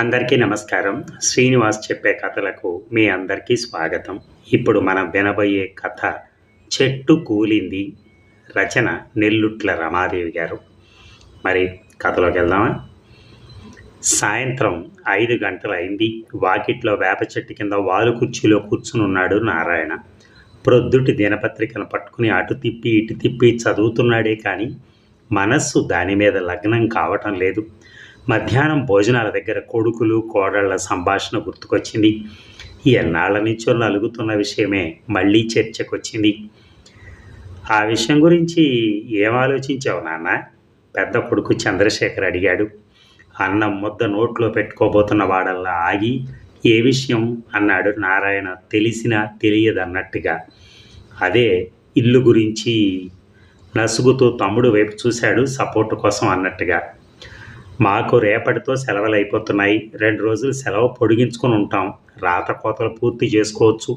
అందరికీ నమస్కారం. శ్రీనివాస్ చెప్పే కథలకు మీ అందరికీ స్వాగతం. ఇప్పుడు మనం వినబోయే కథ చెట్టు కూలింది రచన నెల్లుట్ల రమాదేవి గారు. మరి కథలోకి వెళ్దామా? సాయంత్రం ఐదు గంటలు అయింది వాకిట్లో వేప చెట్టు కింద వాలు కుర్చీలో కూర్చుని ఉన్నాడు నారాయణ. ప్రొద్దుటి దినపత్రికను పట్టుకుని అటు తిప్పి ఇటు తిప్పి చదువుతున్నాడే కానీ మనస్సు దాని మీద లగ్నం కావటం లేదు. మధ్యాహ్నం భోజనాల దగ్గర కొడుకులు కోడళ్ళ సంభాషణ గుర్తుకొచ్చింది. ఎన్నాళ్ళ నుంచో నలుగుతున్న విషయమే మళ్ళీ చర్చకొచ్చింది. ఆ విషయం గురించి ఏం ఆలోచించావు నాన్న? పెద్ద కొడుకు చంద్రశేఖర్ అడిగాడు. అన్నం ముద్ద నోట్లో పెట్టుకోబోతున్న వాడల్లా ఆగి ఏ విషయం? అన్నాడు నారాయణ తెలిసినా తెలియదన్నట్టుగా. అదే ఇల్లు గురించి నసుగుతూ తమ్ముడు వైపు చూశాడు సపోర్ట్ కోసం అన్నట్టుగా. మాకు రేపటితో సెలవులు అయిపోతున్నాయి. రెండు రోజులు సెలవు పొడిగించుకొని ఉంటాం. రాత కోతలు పూర్తి చేసుకోవచ్చు.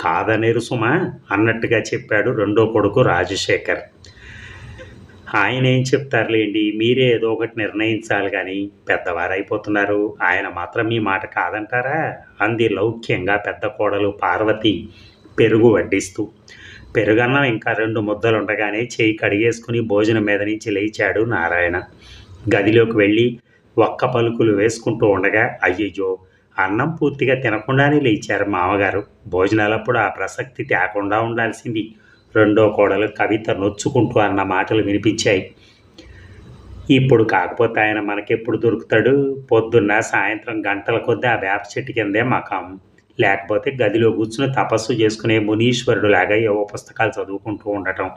కాదనేరు సుమా అన్నట్టుగా చెప్పాడు రెండో కొడుకు రాజశేఖర్. ఆయన ఏం చెప్తారులేండి మీరే ఏదో ఒకటి నిర్ణయించాలి కానీ పెద్దవారైపోతున్నారు. ఆయన మాత్రం మీ మాట కాదంటారా? అంది లౌక్యంగా పెద్ద కోడలు పార్వతి పెరుగు వడ్డిస్తూ. పెరుగన్నం ఇంకా రెండు ముద్దలు ఉండగానే చేయి కడిగేసుకుని భోజనం మీద నుంచి లేచాడు నారాయణ. గదిలోకి వెళ్ళి ఒక్క పలుకులు వేసుకుంటూ ఉండగా అయ్యయ్యో అన్నం పూర్తిగా తినకుండానే లేచారు మామగారు. భోజనాలప్పుడు ఆ ప్రసక్తి తేకుండా ఉండాల్సింది. రెండో కోడలు కవిత నొచ్చుకుంటూ అన్న మాటలు వినిపించాయి. ఇప్పుడు కాకపోతే ఆయన మనకెప్పుడు దొరుకుతాడు? పొద్దున్న సాయంత్రం గంటల కొద్దీ ఆ వేప చెట్టు కిందే మకాం. లేకపోతే గదిలో కూర్చుని తపస్సు చేసుకునే మునీశ్వరుడు లాగా ఏవో పుస్తకాలు చదువుకుంటూ ఉండటం.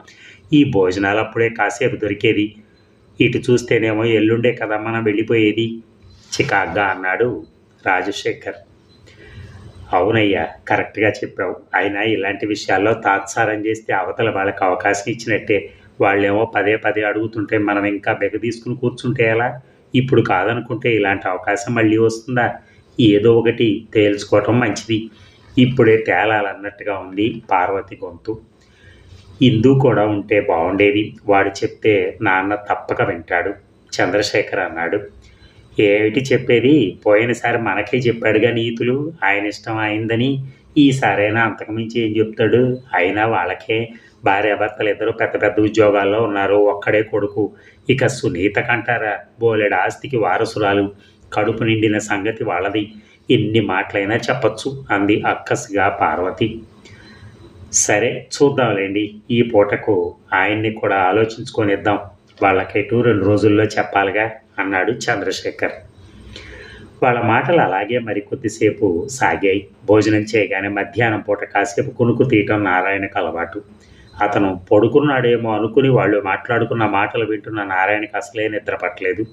ఈ భోజనాలప్పుడే కాసేపు దొరికేది. ఇటు చూస్తేనేమో ఎల్లుండే కదా మనం వెళ్ళిపోయేది? చికాగ్గా అన్నాడు రాజశేఖర్. అవునయ్యా కరెక్ట్గా చెప్పావు. అయినా ఇలాంటి విషయాల్లో తాత్సారం చేస్తే అవతల వాళ్ళకి అవకాశం ఇచ్చినట్టే. వాళ్ళేమో పదే పదే అడుగుతుంటే మనం ఇంకా బెగ తీసుకుని కూర్చుంటే ఎలా? ఇప్పుడు కాదనుకుంటే ఇలాంటి అవకాశం మళ్ళీ వస్తుందా? ఏదో ఒకటి తేల్చుకోవటం మంచిది. ఇప్పుడే తేలాలన్నట్టుగా ఉంది పార్వతి గొంతు. హిందూ కూడా ఉంటే బాగుండేది. వాడు చెప్తే నాన్న తప్పక వింటాడు. చంద్రశేఖర్ అన్నాడు. ఏమిటి చెప్పేది? పోయినసారి మనకే చెప్పాడుగా నీతులు. ఆయన ఇష్టం అయిందని ఈసారైనా అంతకుమించి ఏం చెప్తాడు? అయినా వాళ్ళకే భార్యాభర్తలు ఇద్దరు పెద్ద పెద్ద ఉద్యోగాల్లో ఉన్నారు. ఒక్కడే కొడుకు. ఇక సునీత కంటారా? బోలెడు ఆస్తికి వారసురాలు. కడుపు నిండిన సంగతి వాళ్ళది. ఎన్ని మాటలైనా చెప్పచ్చు అంది అక్కస్గా పార్వతి. సరే చూద్దాంలేండి. ఈ పూటకు ఆయన్ని కూడా ఆలోచించుకొనిద్దాం. వాళ్ళకైటు రెండు రోజుల్లో చెప్పాలిగా అన్నాడు చంద్రశేఖర్. వాళ్ళ మాటలు అలాగే మరి కొద్దిసేపు సాగాయి. భోజనం చేయగానే మధ్యాహ్నం పూట కాసేపు కునుకు తీయటం నారాయణకు అలవాటు. అతను పడుకున్నాడేమో అనుకుని వాళ్ళు మాట్లాడుకున్న మాటలు వింటున్న నారాయణకి అసలే నిద్ర పట్టలేదు.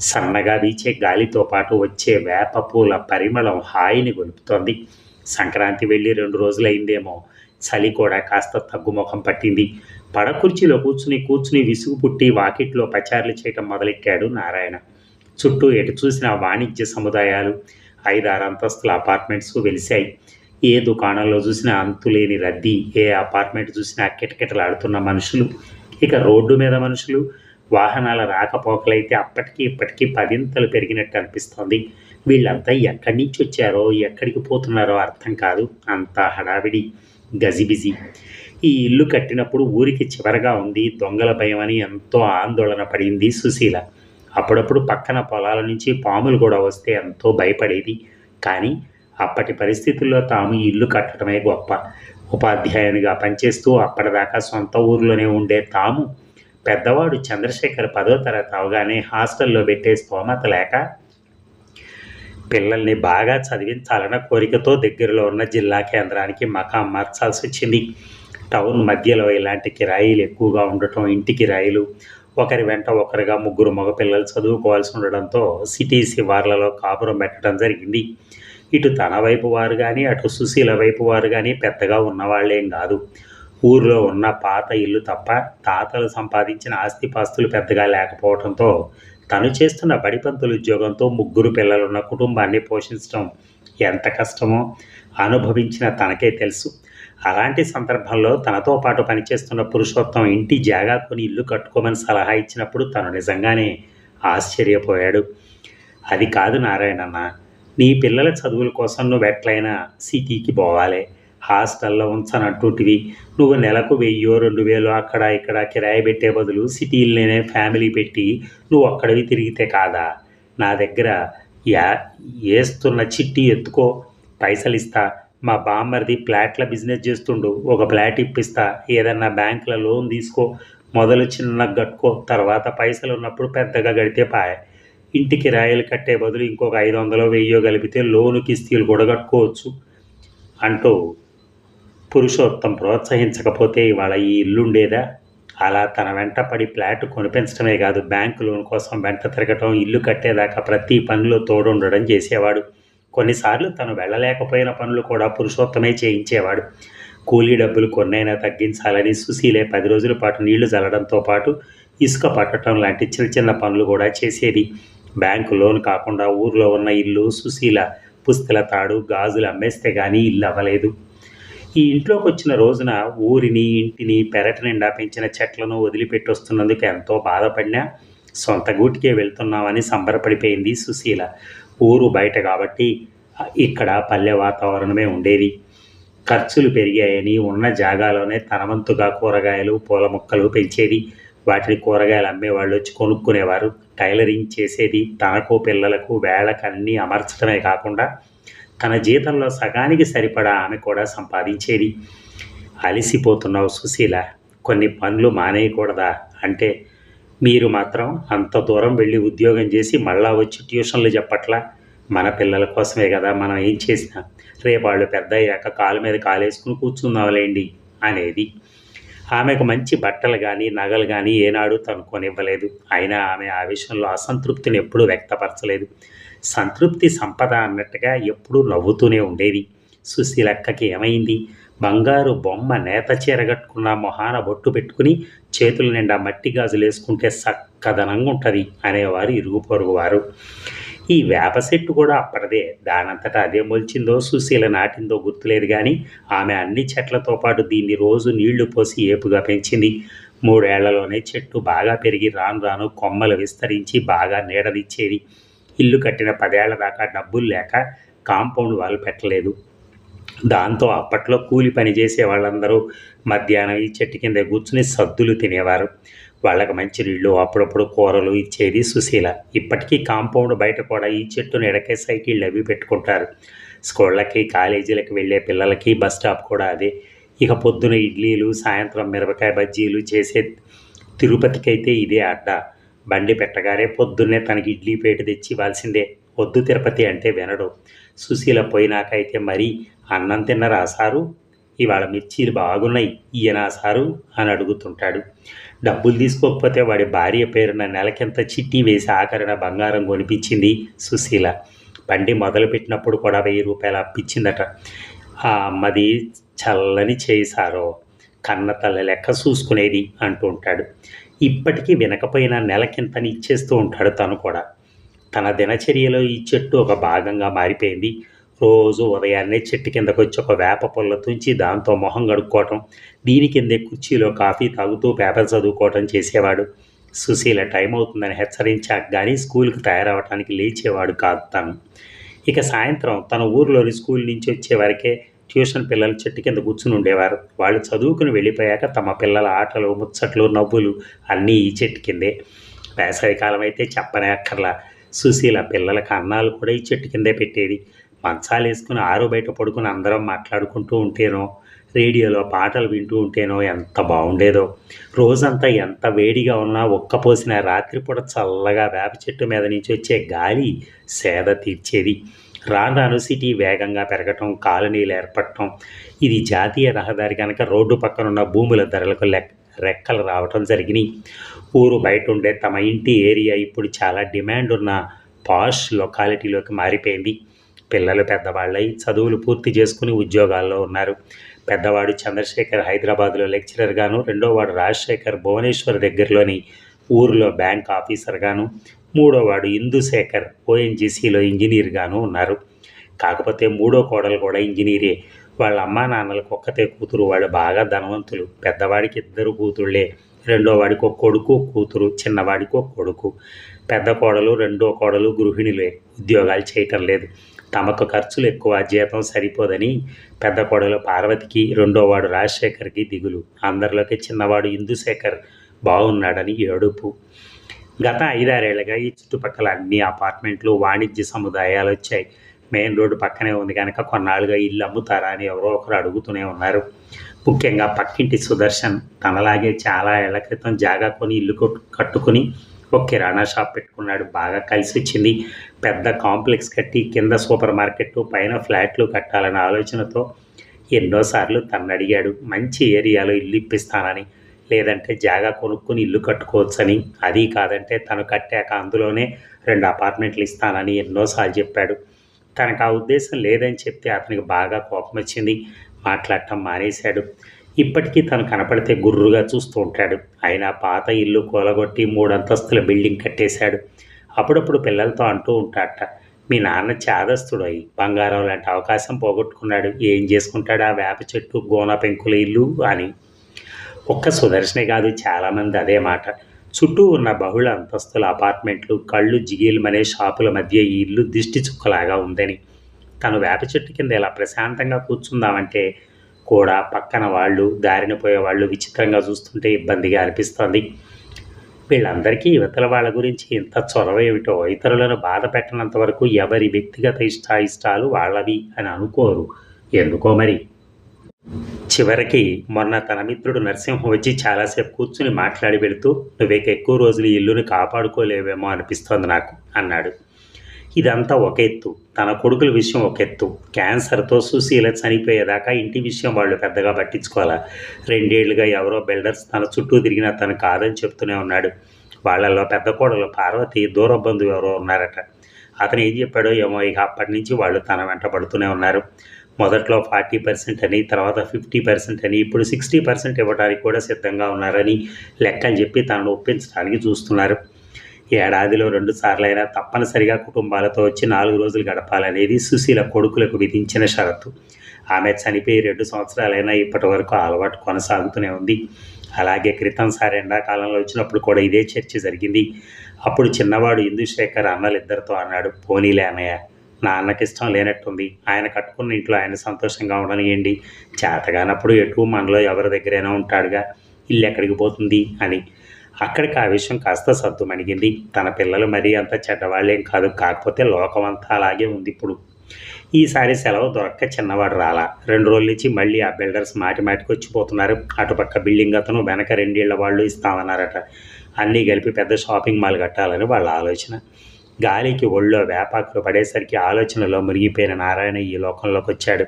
సన్నగా వీచే గాలితో పాటు వచ్చే వేప పూల పరిమళం హాయిని గొలుపుతోంది. సంక్రాంతి వెళ్ళి రెండు రోజులైందేమో చలి కూడా కాస్త తగ్గుముఖం పట్టింది. పడకుర్చీలో కూర్చుని కూర్చుని విసుగు పుట్టి వాకిట్లో పచారులు చేయటం మొదలెట్టాడు నారాయణ. చుట్టూ ఎటు చూసిన వాణిజ్య సముదాయాలు ఐదారు అంతస్తుల అపార్ట్మెంట్స్ వెలిశాయి. ఏ దుకాణంలో చూసినా అంతులేని రద్దీ ఏ అపార్ట్మెంట్ చూసినా కిటకిటలాడుతున్న మనుషులు. ఇక రోడ్డు మీద మనుషులు వాహనాల రాకపోకలైతే అప్పటికి ఇప్పటికీ పదింతలు పెరిగినట్టు అనిపిస్తోంది. వీళ్ళంతా ఎక్కడి నుంచి వచ్చారో ఎక్కడికి పోతున్నారో అర్థం కాదు. అంతా హడావిడి. గజిబిజి ఈ ఇల్లు కట్టినప్పుడు ఊరికి చివరగా ఉంది. దొంగల భయం అని ఎంతో ఆందోళన పడింది సుశీల. అప్పుడప్పుడు పక్కన పొలాల నుంచి పాములు కూడా వస్తే ఎంతో భయపడేది. కానీ అప్పటి పరిస్థితుల్లో తాము ఇల్లు కట్టడమే గొప్ప. ఉపాధ్యాయునిగా పనిచేస్తూ అప్పటిదాకా సొంత ఊర్లోనే ఉండే తాము. పెద్దవాడు చంద్రశేఖర్ పదో తరగతి అవగానే హాస్టల్లో పెట్టే స్తోమత లేక పిల్లల్ని బాగా చదివించాలన్న కోరికతో దగ్గరలో ఉన్న జిల్లా కేంద్రానికి మకాం మార్చాల్సి వచ్చింది. టౌన్ మధ్యలో ఇలాంటి కిరాయిలు ఎక్కువగా ఉండటం ఇంటి కిరాయిలు ఒకరి వెంట ఒకరిగా ముగ్గురు మగపిల్లలు చదువుకోవాల్సి ఉండడంతో సిటీ శివార్లలో కాపురం పెట్టడం జరిగింది. ఇటు తన వైపు వారు కానీ అటు సుశీల వైపు వారు కానీ పెద్దగా ఉన్నవాళ్ళేం కాదు. ఊర్లో ఉన్న పాత ఇల్లు తప్ప తాతలు సంపాదించిన ఆస్తిపాస్తులు పెద్దగా లేకపోవడంతో తను చేస్తున్న బడిపంతులు ఉద్యోగంతో ముగ్గురు పిల్లలున్న కుటుంబాన్ని పోషించడం ఎంత కష్టమో అనుభవించిన తనకే తెలుసు. అలాంటి సందర్భంలో తనతో పాటు పనిచేస్తున్న పురుషోత్తం ఇంటి జాగా కొని ఇల్లు కట్టుకోమని సలహా ఇచ్చినప్పుడు తను నిజంగానే ఆశ్చర్యపోయాడు. అది కాదు నారాయణన్న నీ పిల్లల చదువుల కోసం నువ్వు ఎట్లయినా సిటీకి పోవాలి. హాస్టల్లో ఉంచనంటుంటివి నువ్వు నెలకు వెయ్యో రెండు వేలు అక్కడ ఇక్కడ కిరాయి పెట్టే బదులు సిటీలోనే ఫ్యామిలీ పెట్టి నువ్వు అక్కడవి తిరిగితే కాదా? నా దగ్గర యా వేస్తున్న చిట్టి ఎత్తుకో. పైసలు ఇస్తా. మా బామ్మర్ది ఫ్లాట్ల బిజినెస్ చేస్తుండు. ఒక ఫ్లాట్ ఇప్పిస్తా. ఏదన్నా బ్యాంకులో లోన్ తీసుకో. మొదలు చిన్న కట్టుకో. తర్వాత పైసలు ఉన్నప్పుడు పెద్దగా గడితే పాయ. ఇంటికి రాయలు కట్టే బదులు ఇంకొక ఐదు వందలు వెయ్యో కలిపితే లోను కిస్తీలు కూడా కట్టుకోవచ్చు. అంటూ పురుషోత్తం ప్రోత్సహించకపోతే ఇవాళ ఈ ఇల్లుండేదా? అలా తన వెంట పడి ఫ్లాట్ కొనిపించడమే కాదు బ్యాంకు లోన్ కోసం వెంట తిరగటం ఇల్లు కట్టేదాకా ప్రతి పనిలో తోడుండడం చేసేవాడు. కొన్నిసార్లు తను వెళ్ళలేకపోయిన పనులు కూడా పురుషోత్తమే చేయించేవాడు. కూలీ డబ్బులు కొన్నైనా తగ్గించాలని సుశీలే పది రోజుల పాటు నీళ్ళు చల్లడంతో పాటు ఇసుక పట్టడం లాంటి చిన్న చిన్న పనులు కూడా చేసేది. బ్యాంకు లోన్ కాకుండా ఊర్లో ఉన్న ఇల్లు సుశీల పుస్తల తాడు గాజులు అమ్మేస్తే కానీ ఇల్లు అవ్వలేదు. ఈ ఇంట్లోకి వచ్చిన రోజున ఊరిని ఇంటిని పెరటి నిండా పెంచిన చెట్లను వదిలిపెట్టి వస్తున్నందుకు ఎంతో బాధపడినా సొంత గూటికే వెళ్తున్నామని సంబరపడిపోయింది సుశీల. ఊరు బయట కాబట్టి ఇక్కడ పల్లె వాతావరణమే ఉండేది. ఖర్చులు పెరిగాయని ఉన్న జాగాలోనే తనవంతుగా కూరగాయలు పూల మొక్కలు పెంచేది. వాటిని కూరగాయలు అమ్మేవాళ్ళు వచ్చి కొనుక్కునేవారు. టైలరింగ్ చేసేది తనకు పిల్లలకు వేళకన్నీ అమర్చడమే కాకుండా తన జీతంలో సగానికి సరిపడా ఆమె కూడా సంపాదించేది. అలసిపోతున్నావు సుశీల కొన్ని పనులు మానేయకూడదా? అంటే మీరు మాత్రం అంత దూరం వెళ్ళి ఉద్యోగం చేసి మళ్ళా వచ్చి ట్యూషన్లు చెప్పట్లా? మన పిల్లల కోసమే కదా మనం ఏం చేసినా. రేపు వాళ్ళు పెద్ద అయ్యాక కాలు మీద కాలేసుకుని కూర్చుందాంలేండి అనేది. ఆమెకు మంచి బట్టలు కానీ నగలు కానీ ఏనాడు తను కొనివ్వలేదు. అయినా ఆమె ఆ విషయంలో అసంతృప్తిని ఎప్పుడూ వ్యక్తపరచలేదు. సంతృప్తి సంపద అన్నట్టుగా ఎప్పుడూ నవ్వుతూనే ఉండేది. సుశీలక్కకి ఏమైంది? బంగారు బొమ్మ నేత చేరగట్టుకున్న మొహాన బొట్టు పెట్టుకుని చేతుల నిండా మట్టి గాజులు వేసుకుంటే చక్కదనంగా ఉంటుంది అనేవారు ఇరుగు పొరుగు వారు. ఈ వేప చెట్టు కూడా అప్పటిదే. దానంతటా అదే మొలిచిందో సుశీల నాటిందో గుర్తులేదు కానీ ఆమె అన్ని చెట్లతో పాటు దీన్ని రోజు నీళ్ళు పోసి ఏపుగా పెంచింది. మూడేళ్ళలోనే చెట్టు బాగా పెరిగి రాను రాను కొమ్మలు విస్తరించి బాగా నీడనిచ్చేది. ఇల్లు కట్టిన పదేళ్ళ దాకా డబ్బులు లేక కాంపౌండ్ వాళ్ళు పెట్టలేదు. దాంతో అప్పట్లో కూలి పని చేసే వాళ్ళందరూ మధ్యాహ్నం ఈ చెట్టు కింద కూర్చుని సద్దులు తినేవారు. వాళ్ళకి మంచినీళ్ళు అప్పుడప్పుడు కూరలు ఇచ్చేది సుశీల. ఇప్పటికీ కాంపౌండ్ బయట కూడా ఈ చెట్టు ఎడకే సైకిళ్ళు అవి పెట్టుకుంటారు. స్కూళ్ళకి కాలేజీలకు వెళ్ళే పిల్లలకి బస్ స్టాప్ కూడా అదే. ఇక పొద్దున ఇడ్లీలు సాయంత్రం మిరపకాయ బజ్జీలు చేసే తిరుపతికి అయితే ఇదే అడ్డ. బండి పెట్టగానే పొద్దున్నే తనకి ఇడ్లీ పేట తెచ్చి ఇవ్వాల్సిందే. వద్దు తిరుపతి అంటే వినడు. సుశీల పోయినాకైతే మరి అన్నం తిన్నరా సారు? ఇవాళ మిర్చీలు బాగున్నాయి. ఈయనా సారు? అని అడుగుతుంటాడు. డబ్బులు తీసుకోకపోతే వాడి భార్య పేరున నెలకింత చిట్టి వేసి ఆఖరణ బంగారం కొనిపించింది సుశీల. బండి మొదలుపెట్టినప్పుడు కూడా వెయ్యి రూపాయలు అప్పించిందట ఆ అమ్మది చల్లని చేసారో కన్న తల్ల లెక్క చూసుకునేది అంటూ ఉంటాడు. ఇప్పటికీ వినకపోయినా నెలకింతని ఇచ్చేస్తూ ఉంటాడు తను కూడా. తన దినచర్యలో ఈ చెట్టు ఒక భాగంగా మారిపోయింది. రోజు ఉదయాన్నే చెట్టు కిందకు వచ్చి ఒక వేప పుల్ల తుంచి దాంతో మొహం కడుక్కోవటం దీని కిందే కుర్చీలో కాఫీ తాగుతూ పేపర్ చదువుకోవటం చేసేవాడు. సుశీల టైం అవుతుందని హెచ్చరించాక కానీ స్కూల్కి తయారవటానికి లేచేవాడు కాదు తను. ఇక సాయంత్రం తన ఊరిలోని స్కూల్ నుంచి వచ్చే వరకే ట్యూషన్ పిల్లలు చెట్టు కింద కూర్చుని ఉండేవారు. వాళ్ళు చదువుకుని వెళ్ళిపోయాక తమ పిల్లల ఆటలు ముచ్చట్లు నవ్వులు అన్నీ ఈ చెట్టు కిందే. వేసవికాలం అయితే చెప్పనే అక్కర్లా. సుశీల పిల్లలకు అన్నాలు కూడా ఈ చెట్టు కిందే పెట్టేది. మంచాలు వేసుకుని ఆరు బయట పడుకుని అందరం మాట్లాడుకుంటూ ఉంటేనో రేడియోలో పాటలు వింటూ ఉంటేనో ఎంత బాగుండేదో. రోజంతా ఎంత వేడిగా ఉన్నా ఒక్కపోసిన రాత్రిపూట చల్లగా వేప చెట్టు మీద నుంచి వచ్చే గాలి సేద తీర్చేది. రాను సిటీ వేగంగా పెరగటం కాలనీలు ఏర్పడటం ఇది జాతీయ రహదారి కనుక రోడ్డు పక్కన ఉన్న భూముల ధరలకు లెక్క రెక్కలు రావటం జరిగినాయి. ఊరు బయట ఉండే తమ ఇంటి ఏరియా ఇప్పుడు చాలా డిమాండ్ ఉన్న పాష్ లొకాలిటీలోకి మారిపోయింది. పిల్లలు పెద్దవాళ్ళై చదువులు పూర్తి చేసుకుని ఉద్యోగాల్లో ఉన్నారు. పెద్దవాడు చంద్రశేఖర్ హైదరాబాద్లో లెక్చరర్గాను రెండోవాడు రాజశేఖర్ భువనేశ్వర్ దగ్గరలోని ఊరిలో బ్యాంక్ ఆఫీసర్గాను మూడోవాడు ఇందుశేఖర్ ఓఎన్జీసీలో ఇంజనీర్గాను ఉన్నారు. కాకపోతే మూడో కోడలు కూడా ఇంజనీరే. వాళ్ళ అమ్మా నాన్నలకు ఒక్కతే కూతురు వాళ్ళు బాగా ధనవంతులు. పెద్దవాడికి ఇద్దరు కూతుళ్ళే. రెండో వాడికి ఒక కొడుకు కూతురు చిన్నవాడికి ఒక కొడుకు. పెద్ద కోడలు రెండో కోడలు గృహిణులే. ఉద్యోగాలు చేయటం లేదు. తమకు ఖర్చులు ఎక్కువ జీతం సరిపోదని పెద్ద కోడలు పార్వతికి రెండోవాడు రాజశేఖర్కి దిగులు. అందరిలోకి చిన్నవాడు ఇందుశేఖర్ బాగున్నాడని ఏడుపు. గత ఐదారేళ్ళుగా ఈ చుట్టుపక్కల అన్ని అపార్ట్మెంట్లు వాణిజ్య సముదాయాలు వచ్చాయి. మెయిన్ రోడ్డు పక్కనే ఉంది కనుక కొన్నాళ్ళుగా ఇల్లు అమ్ముతారా అని ఎవరో ఒకరు అడుగుతూనే ఉన్నారు. ముఖ్యంగా పక్కింటి సుదర్శన్ తనలాగే చాలా ఏళ్ళ క్రితం జాగా కొని ఇల్లు కట్టుకుని ఒక కిరాణా షాప్ పెట్టుకున్నాడు. బాగా కలిసి వచ్చింది. పెద్ద కాంప్లెక్స్ కట్టి కింద సూపర్ మార్కెట్ పైన ఫ్లాట్లు కట్టాలన్న ఆలోచనతో ఎన్నోసార్లు తన్ను అడిగాడు మంచి ఏరియాలో ఇల్లు ఇప్పిస్తానని లేదంటే జాగా కొనుక్కుని ఇల్లు కట్టుకోవచ్చని. అది కాదంటే తను కట్టాక అందులోనే రెండు అపార్ట్మెంట్లు ఇస్తానని ఎన్నోసార్లు చెప్పాడు. తనకు ఆ ఉద్దేశం లేదని చెప్తే అతనికి బాగా కోపం వచ్చింది మాట్లాడటం మానేశాడు. ఇప్పటికీ తను కనపడితే గుర్రుగా చూస్తూ ఉంటాడు. ఆయన పాత ఇల్లు కూలగొట్టి మూడంతస్తుల బిల్డింగ్ కట్టేశాడు. అప్పుడప్పుడు పిల్లలతో అంటూ ఉంటాడట మీ నాన్న చాదస్తుడు అయి బంగారం లాంటి అవకాశం పోగొట్టుకున్నాడు. ఏం చేసుకుంటాడు? ఆ వేప చెట్టు గోన పెంకుల ఇల్లు అని. ఒక్క సుదర్శనే కాదు చాలామంది అదే మాట. చుట్టూ ఉన్న బహుళ అంతస్తుల అపార్ట్మెంట్లు కళ్ళు జిగీలమనే షాపుల మధ్య ఈ ఇల్లు దిష్టి చుక్కలాగా ఉందని. తను వేప చెట్టు కింద ఇలా ప్రశాంతంగా కూర్చుందామంటే కూడా పక్కన వాళ్ళు దారిన పోయేవాళ్ళు విచిత్రంగా చూస్తుంటే ఇబ్బందిగా అనిపిస్తోంది. వీళ్ళందరికీ యువతల వాళ్ళ గురించి ఇంత చొరవ ఏమిటో ఇతరులను బాధ పెట్టనంత వరకు ఎవరి వ్యక్తిగత ఇష్టాయిష్టాలు వాళ్ళవి అని అనుకోరు. ఎందుకో మరి? చివరికి మొన్న తన మిత్రుడు నరసింహం వచ్చి చాలాసేపు కూర్చుని మాట్లాడి వెళుతూ నువ్వేక ఎక్కువ రోజులు ఈ ఇల్లుని కాపాడుకోలేవేమో అనిపిస్తోంది నాకు అన్నాడు. ఇదంతా ఒక ఎత్తు. తన కొడుకుల విషయం ఒక ఎత్తు. క్యాన్సర్తో సుశీల చనిపోయేదాకా ఇంటి విషయం వాళ్ళు పెద్దగా పట్టించుకోవాలా? రెండేళ్ళుగా ఎవరో బిల్డర్స్ తన చుట్టూ తిరిగినా తను కాదని చెప్తూనే ఉన్నాడు. వాళ్ళల్లో పెద్ద కోడలు పార్వతి దూర బంధువు ఎవరో ఉన్నారట. అతను ఏం చెప్పాడో ఏమో ఇక అప్పటి నుంచి వాళ్ళు తన వెంట పడుతూనే ఉన్నారు. మొదట్లో ఫార్టీ పర్సెంట్ అని తర్వాత ఫిఫ్టీ పర్సెంట్ అని ఇప్పుడు సిక్స్టీ పర్సెంట్ ఇవ్వడానికి కూడా సిద్ధంగా ఉన్నారని లెక్కలు చెప్పి తనను ఒప్పించడానికి చూస్తున్నారు. ఏడాదిలో రెండు సార్లైనా తప్పనిసరిగా కుటుంబాలతో వచ్చి నాలుగు రోజులు గడపాలనేది సుశీల కొడుకులకు విధించిన షరతు. ఆమె చనిపోయి రెండు సంవత్సరాలైనా ఇప్పటి వరకు అలవాటు కొనసాగుతూనే ఉంది. అలాగే క్రితం సారి ఎండాకాలంలో వచ్చినప్పుడు కూడా ఇదే చర్చ జరిగింది. అప్పుడు చిన్నవాడు ఇందుశేఖర్ అన్నలిద్దరితో అన్నాడు పోనీలే అన్నయ్య నాన్నకి ఇష్టం లేనట్టుంది. ఆయన కట్టుకున్న ఇంట్లో ఆయన సంతోషంగా ఉండనియండి చేతగానప్పుడు ఎటు మనలో ఎవరి దగ్గరైనా ఉంటాడుగా. ఇల్లు ఎక్కడికి పోతుంది అని. అక్కడికి ఆ విషయం కాస్త సద్దుమణిగింది తన పిల్లలు మరీ అంత చెడ్డవాళ్ళేం కాదు. కాకపోతే లోకం అంతా అలాగే ఉంది ఇప్పుడు. ఈసారి సెలవు దొరక్క చిన్నవాడు రాలా. రెండు రోజుల నుంచి మళ్ళీ ఆ బిల్డర్స్ మాటి మాటికి వచ్చిపోతున్నారు. అటుపక్క బిల్డింగ్ అతను వెనక రెండేళ్ళ వాళ్ళు ఇస్తామన్నారట. అన్నీ కలిపి పెద్ద షాపింగ్ మాల్ కట్టాలని వాళ్ళ ఆలోచన. గాలికి ఒళ్ళో వేపాకులు పడేసరికి ఆలోచనలో మునిగిపోయిన నారాయణ ఈ లోకంలోకి వచ్చాడు.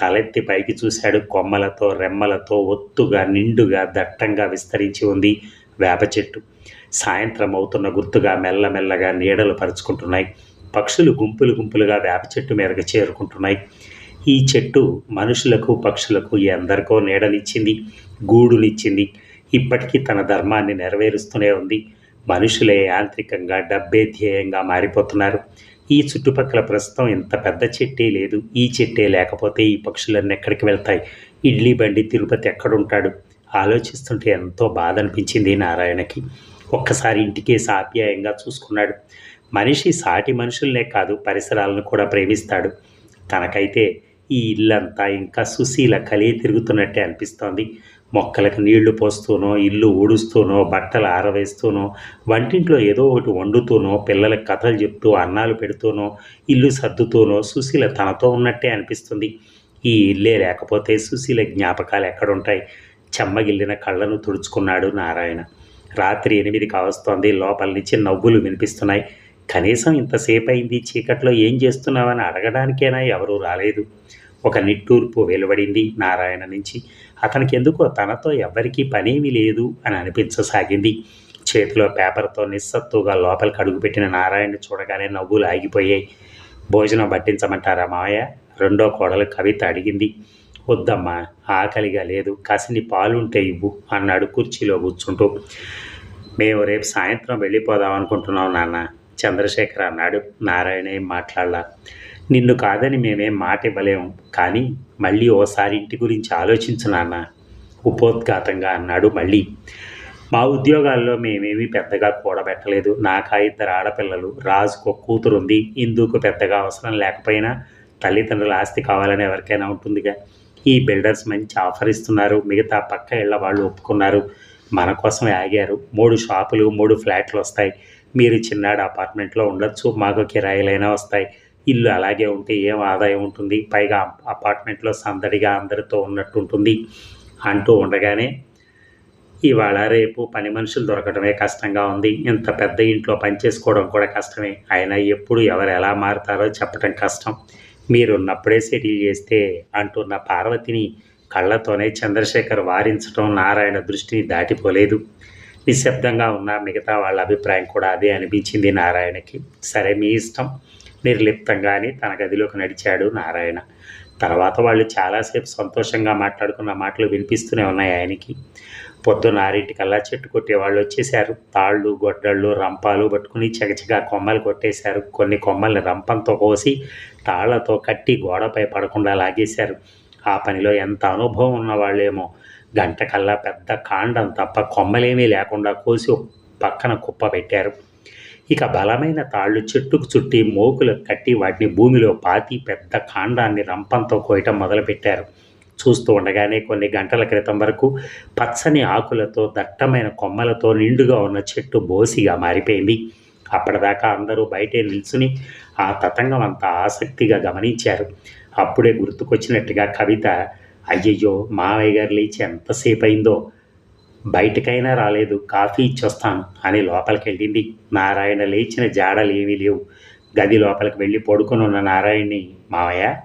తలెత్తి పైకి చూశాడు. కొమ్మలతో రెమ్మలతో ఒత్తుగా నిండుగా దట్టంగా విస్తరించి ఉంది వేప చెట్టు. సాయంత్రం అవుతున్న గుర్తుగా మెల్లమెల్లగా నీడలు పరుచుకుంటున్నాయి. పక్షులు గుంపులు గుంపులుగా వేప చెట్టు మీదకి చేరుకుంటున్నాయి. ఈ చెట్టు మనుషులకు పక్షులకు ఎందరికో నీడనిచ్చింది గూడునిచ్చింది. ఇప్పటికీ తన ధర్మాన్ని నెరవేరుస్తూనే ఉంది. మనుషులే యాంత్రికంగా డబ్బే ధ్యేయంగా మారిపోతున్నారు. ఈ చుట్టుపక్కల ప్రస్తుతం ఇంత పెద్ద చెట్టే లేదు. ఈ చెట్టే లేకపోతే ఈ పక్షులన్నీ ఎక్కడికి వెళ్తాయి? ఇడ్లీ బండి తిరుపతి ఎక్కడుంటాడు? ఆలోచిస్తుంటే ఎంతో బాధ అనిపించింది నారాయణకి. ఒక్కసారి ఇంటికే సాప్యాయంగా చూసుకున్నాడు. మనిషి సాటి మనుషుల్నే కాదు పరిసరాలను కూడా ప్రేమిస్తాడు. తనకైతే ఈ ఇల్లంతా ఇంకా సుశీల కలియ తిరుగుతున్నట్టే అనిపిస్తోంది. మొక్కలకు నీళ్ళు పోస్తూనో ఇల్లు ఊడుస్తూనో బట్టలు ఆరవేస్తూనో వంటింట్లో ఏదో ఒకటి వండుతూనో పిల్లలకు కథలు చెప్తూ అన్నాలు పెడుతూనో ఇల్లు సర్దుతూనో సుశీల తనతో ఉన్నట్టే అనిపిస్తుంది. ఈ ఇల్లే లేకపోతే సుశీల జ్ఞాపకాలు ఎక్కడుంటాయి? చెమ్మగిల్లిన కళ్ళను తుడుచుకున్నాడు నారాయణ. రాత్రి ఎనిమిది కావస్తోంది. లోపల నుంచి నవ్వులు వినిపిస్తున్నాయి. కనీసం ఇంతసేపు అయింది చీకట్లో ఏం చేస్తున్నావని అడగడానికైనా? ఎవరూ రాలేదు. ఒక నిట్టూర్పు వెలువడింది నారాయణ నుంచి. అతనికి ఎందుకో తనతో ఎవ్వరికీ పనేమీ లేదు అని అనిపించసాగింది. చేతిలో పేపర్తో నిస్సత్తుగా లోపలికి అడుగుపెట్టిన నారాయణ చూడగానే నవ్వులు ఆగిపోయాయి. భోజనం పట్టించమంటారా మావయ్య? రెండో కోడలు కవిత అడిగింది. వద్దమ్మా ఆకలిగా లేదు కాసిని పాలుంటే ఇవ్వు అన్నాడు కుర్చీలో కూర్చుంటూ. మేము రేపు సాయంత్రం వెళ్ళిపోదాం అనుకుంటున్నాం నాన్న చంద్రశేఖర్ అన్నాడు. నారాయణ ఏం మాట్లాడలా. నిన్ను కాదని మేమేం మాట ఇవ్వలేము కానీ మళ్ళీ ఓసారి ఇంటి గురించి ఆలోచించు నాన్న ఉపోద్ఘాతంగా అన్నాడు మళ్ళీ. మా ఉద్యోగాల్లో మేమేమీ పెద్దగా కూడబెట్టలేదు. నాకా ఇద్దరు ఆడపిల్లలు. రాజుకు ఒక కూతురు ఉంది ఇందుకు పెద్దగా అవసరం లేకపోయినా తల్లిదండ్రుల ఆస్తి కావాలని ఎవరికైనా ఉంటుందిగా. ఈ బిల్డర్స్ మంచి ఆఫర్ ఇస్తున్నారు. మిగతా పక్క ఇళ్ళ వాళ్ళు ఒప్పుకున్నారు. మన కోసం ఆగారు. మూడు షాపులు మూడు ఫ్లాట్లు వస్తాయి. మీరు చిన్నాడు అపార్ట్మెంట్లో ఉండొచ్చు. మాకు కిరాయిలైనా వస్తాయి. ఇల్లు అలాగే ఉంటే ఏం ఆదాయం ఉంటుంది? పైగా అపార్ట్మెంట్లో సందడిగా అందరితో ఉన్నట్టు ఉంటుంది అంటూ ఉండగానే ఇవాళ రేపు పని మనుషులు దొరకడమే కష్టంగా ఉంది. ఇంత పెద్ద ఇంట్లో పనిచేసుకోవడం కూడా కష్టమే. అయినా ఎప్పుడు ఎవరు ఎలా మారుతారో చెప్పడం కష్టం. మీరున్నప్పుడే సెటిల్ చేస్తే అంటున్న పార్వతిని కళ్ళతోనే చంద్రశేఖర్ వారించడం నారాయణ దృష్టిని దాటిపోలేదు. నిశ్శబ్దంగా ఉన్న మిగతా వాళ్ళ అభిప్రాయం కూడా అదే అనిపించింది నారాయణకి. సరే మీ ఇష్టం. నిర్లిప్తంగానే తన గదిలోకి నడిచాడు నారాయణ. తర్వాత వాళ్ళు చాలాసేపు సంతోషంగా మాట్లాడుకున్న మాటలు వినిపిస్తూనే ఉన్నాయి ఆయనకి. పొద్దున్న ఆరింటికల్లా చెట్టు కొట్టే వాళ్ళు వచ్చేసారు తాళ్ళు గొడ్డళ్ళు రంపాలు పట్టుకుని చకచకా కొమ్మలు కొట్టేశారు. కొన్ని కొమ్మల్ని రంపంతో కోసి తాళ్ళతో కట్టి గోడపై పడకుండా లాగేశారు. ఆ పనిలో ఎంత అనుభవం ఉన్న వాళ్ళేమో గంట కల్లా పెద్ద కాండం తప్ప కొమ్మలేమీ లేకుండా కోసి పక్కన కుప్ప పెట్టారు. ఇక బలమైన తాళ్ళు చెట్టుకు చుట్టి మోకులు కట్టి వాటిని భూమిలో పాతి పెద్ద కాండాన్ని రంపంతో కోయటం మొదలుపెట్టారు. చూస్తూ ఉండగానే కొన్ని గంటల క్రితం వరకు పచ్చని ఆకులతో దట్టమైన కొమ్మలతో నిండుగా ఉన్న చెట్టు బోసిగా మారిపోయింది. అప్పటిదాకా అందరూ బయటే నిల్చుని ఆ తతంగం అంతా ఆసక్తిగా గమనించారు. అప్పుడే గుర్తుకొచ్చినట్టుగా కవిత అయ్యయ్యో మావయ్య గారు లేచి ఎంతసేపు అయిందో బయటకైనా రాలేదు. కాఫీ ఇచ్చొస్తాను. అని లోపలికి వెళ్ళింది నారాయణ లేచిన జాడలు ఏమీ లేవు. గది లోపలికి వెళ్ళి పడుకుని ఉన్న నారాయణ్ణి మావయ్య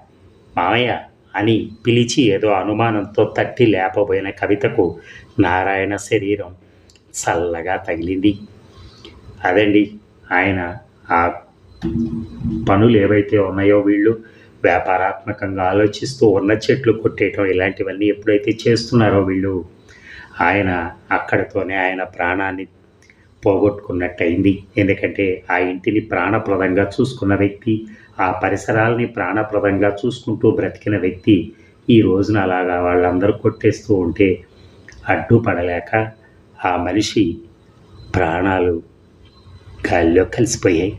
మావయ్య అని పిలిచి ఏదో అనుమానంతో తట్టి లేపబోయిన కవితకు నారాయణ శరీరం చల్లగా తగిలింది. అదండి ఆయన ఆ పనులు ఏవైతే ఉన్నాయో వీళ్ళు వ్యాపారాత్మకంగా ఆలోచిస్తూ ఉన్న చెట్లు కొట్టేయటం ఇలాంటివన్నీ ఎప్పుడైతే చేస్తున్నారో వీళ్ళు ఆయన అక్కడితోనే ఆయన ప్రాణాన్ని పోగొట్టుకున్నట్టయింది. ఎందుకంటే ఆ ఇంటిని ప్రాణప్రదంగా చూసుకున్న వ్యక్తి ఆ పరిసరాలని ప్రాణప్రదంగా చూసుకుంటూ బ్రతికిన వ్యక్తి ఈ రోజున అలాగా వాళ్ళందరూ కొట్టేస్తూ ఉంటే అడ్డుపడలేక ఆ మనిషి ప్రాణాలు గాల్లో కలిసిపోయాయి.